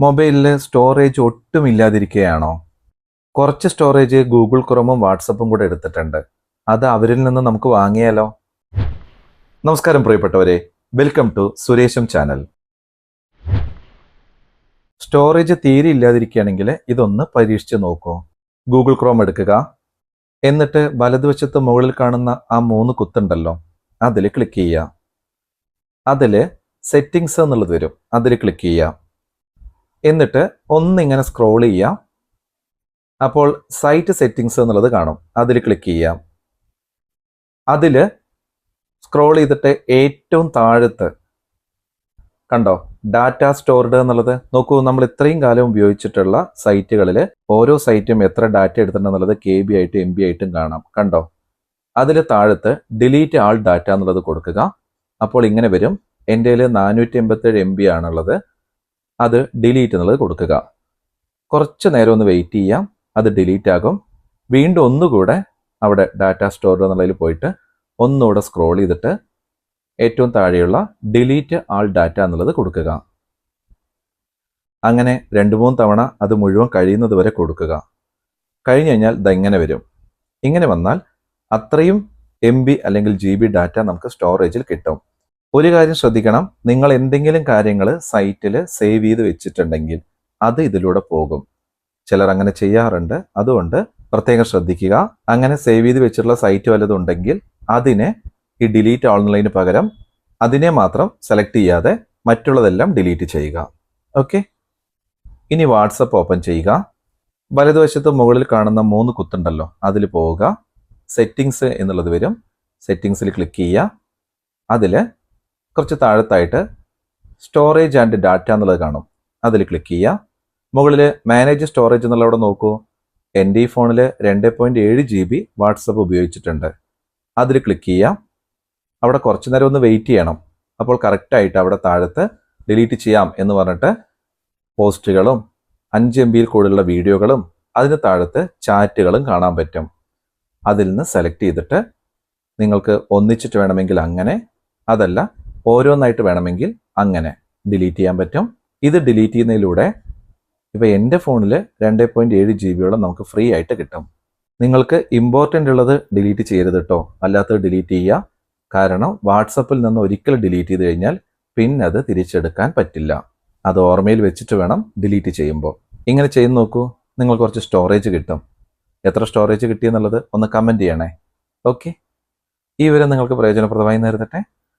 മൊബൈലിൽ സ്റ്റോറേജ് ഒട്ടും ഇല്ലാതിരിക്കുകയാണോ കുറച്ച് സ്റ്റോറേജ് ഗൂഗിൾ ക്രോമും വാട്സപ്പും കൂടെ എടുത്തിട്ടുണ്ട്. അത് അവരിൽ നിന്ന് നമുക്ക് വാങ്ങിയാലോ? നമസ്കാരം പ്രിയപ്പെട്ടവരെ. Welcome to Suresham channel storage തീരെ ഇല്ലാതിരിക്കുകയാണെങ്കിൽ ഇതൊന്ന് പരീക്ഷിച്ച് നോക്കൂ. ഗൂഗിൾ ക്രോം എടുക്കുക. എന്നിട്ട് വലതുവശത്ത് മുകളിൽ കാണുന്ന ആ മൂന്ന് കുത്തുണ്ടല്ലോ അതിൽ ക്ലിക്ക് ചെയ്യുക. അതിൽ സെറ്റിങ്സ് എന്നുള്ളത് വരും. അതിൽ ക്ലിക്ക് ചെയ്യുക. എന്നിട്ട് ഒന്നിങ്ങനെ സ്ക്രോൾ ചെയ്യാം. അപ്പോൾ സൈറ്റ് സെറ്റിങ്സ് എന്നുള്ളത് കാണും. അതിൽ ക്ലിക്ക് ചെയ്യാം. അതിൽ സ്ക്രോൾ ചെയ്തിട്ട് ഏറ്റവും താഴത്ത് കണ്ടോ? ഡാറ്റ സ്റ്റോർഡ് എന്നുള്ളത്. നോക്കൂ നമ്മൾ ഇത്രയും കാലം ഉപയോഗിച്ചിട്ടുള്ള സൈറ്റുകളിൽ ഓരോ സൈറ്റും എത്ര ഡാറ്റ എടുത്തിട്ടുണ്ടെന്നുള്ളത് കെ ബി ആയിട്ടും എം ബി ആയിട്ടും കാണാം. കണ്ടോ? അതിൽ താഴത്ത് ഡിലീറ്റ് ആൾ ഡാറ്റ എന്നുള്ളത് കൊടുക്കുക. അപ്പോൾ ഇങ്ങനെ വരും. എന്റെ കയ്യിൽ നാനൂറ്റി എൺപത്തേഴ് എം ബി ആണുള്ളത്. അത് ഡിലീറ്റ് എന്നുള്ളത് കൊടുക്കുക. കുറച്ച് നേരം ഒന്ന് വെയിറ്റ് ചെയ്യാം. അത് ഡിലീറ്റ് ആകും. വീണ്ടും ഒന്നുകൂടെ അവിടെ ഡാറ്റ സ്റ്റോർ എന്നുള്ളതിൽ പോയിട്ട് ഒന്നുകൂടെ സ്ക്രോൾ ചെയ്തിട്ട് ഏറ്റവും താഴെയുള്ള ഡിലീറ്റ് ആൾ ഡാറ്റ എന്നുള്ളത് കൊടുക്കുക. അങ്ങനെ രണ്ട് മൂന്ന് തവണ അത് മുഴുവൻ കഴിയുന്നത് വരെ കൊടുക്കുക. കഴിഞ്ഞു കഴിഞ്ഞാൽ ഇതെങ്ങനെ വരും? ഇങ്ങനെ വന്നാൽ അത്രയും എം ബി അല്ലെങ്കിൽ ജി ബി ഡാറ്റ നമുക്ക് സ്റ്റോറേജിൽ കിട്ടും. ഒരു കാര്യം ശ്രദ്ധിക്കണം. നിങ്ങൾ എന്തെങ്കിലും കാര്യങ്ങൾ സൈറ്റിൽ സേവ് ചെയ്ത് വെച്ചിട്ടുണ്ടെങ്കിൽ അത് ഇതിലൂടെ പോകും. ചിലർ അങ്ങനെ ചെയ്യാറുണ്ട്. അതുകൊണ്ട് പ്രത്യേകം ശ്രദ്ധിക്കുക. അങ്ങനെ സേവ് ചെയ്ത് വെച്ചിട്ടുള്ള സൈറ്റ് വല്ലതുണ്ടെങ്കിൽ അതിനെ ഈ ഡിലീറ്റ് ആളുന്നതിന് പകരം അതിനെ മാത്രം സെലക്ട് ചെയ്യാതെ മറ്റുള്ളതെല്ലാം ഡിലീറ്റ് ചെയ്യുക. ഓക്കെ? ഇനി വാട്സപ്പ് ഓപ്പൺ ചെയ്യുക. വലതുവശത്ത് മുകളിൽ കാണുന്ന മൂന്ന് കുത്തുണ്ടല്ലോ അതിൽ പോവുക. സെറ്റിങ്സ് എന്നുള്ളത് വരും. സെറ്റിങ്സിൽ ക്ലിക്ക് ചെയ്യുക. അതിൽ കുറച്ച് താഴത്തായിട്ട് സ്റ്റോറേജ് ആൻഡ് ഡാറ്റ എന്നുള്ളത് കാണും. അതിൽ ക്ലിക്ക് ചെയ്യുക. മുകളിൽ മാനേജ് സ്റ്റോറേജ് എന്നുള്ളവിടെ നോക്കൂ. എന്റെ ഈ ഫോണിൽ രണ്ട് പോയിന്റ് ഏഴ് ജി ബി വാട്സപ്പ് ഉപയോഗിച്ചിട്ടുണ്ട്. അതിൽ ക്ലിക്ക് ചെയ്യുക. അവിടെ കുറച്ച് നേരം ഒന്ന് വെയിറ്റ് ചെയ്യണം. അപ്പോൾ കറക്റ്റായിട്ട് അവിടെ താഴത്ത് ഡിലീറ്റ് ചെയ്യാം എന്ന് പറഞ്ഞിട്ട് പോസ്റ്റുകളും അഞ്ച് എം ബിയിൽ കൂടുതലുള്ള വീഡിയോകളും അതിന് താഴത്ത് ചാറ്റുകളും കാണാൻ പറ്റും. അതിൽ നിന്ന് സെലക്ട് ചെയ്തിട്ട് നിങ്ങൾക്ക് ഒന്നിച്ചിട്ട് വേണമെങ്കിൽ അങ്ങനെ അതല്ല ഓരോന്നായിട്ട് വേണമെങ്കിൽ അങ്ങനെ ഡിലീറ്റ് ചെയ്യാൻ പറ്റും. ഇത് ഡിലീറ്റ് ചെയ്യുന്നതിലൂടെ ഇപ്പോൾ എന്റെ ഫോണിൽ രണ്ട് പോയിന്റ് ഏഴ് ജി ബിയോളം നമുക്ക് ഫ്രീ ആയിട്ട് കിട്ടും. നിങ്ങൾക്ക് ഇമ്പോർട്ടന്റ് ഉള്ളത് ഡിലീറ്റ് ചെയ്യരുത് കേട്ടോ അല്ലാത്തത് ഡിലീറ്റ് ചെയ്യുക. കാരണം വാട്സപ്പിൽ നിന്ന് ഒരിക്കൽ ഡിലീറ്റ് ചെയ്ത് കഴിഞ്ഞാൽ പിന്നെ അത് തിരിച്ചെടുക്കാൻ പറ്റില്ല. അത് ഓർമ്മയിൽ വെച്ചിട്ട് വേണം ഡിലീറ്റ് ചെയ്യുമ്പോൾ. ഇങ്ങനെ ചെയ്ത് നോക്കൂ. നിങ്ങൾ കുറച്ച് സ്റ്റോറേജ് കിട്ടും. എത്ര സ്റ്റോറേജ് കിട്ടിയെന്നുള്ളത് ഒന്ന് കമന്റ് ചെയ്യണേ. ഓക്കെ ഈ വിവരം നിങ്ങൾക്ക് പ്രയോജനപ്രദമായി നേരിടട്ടെ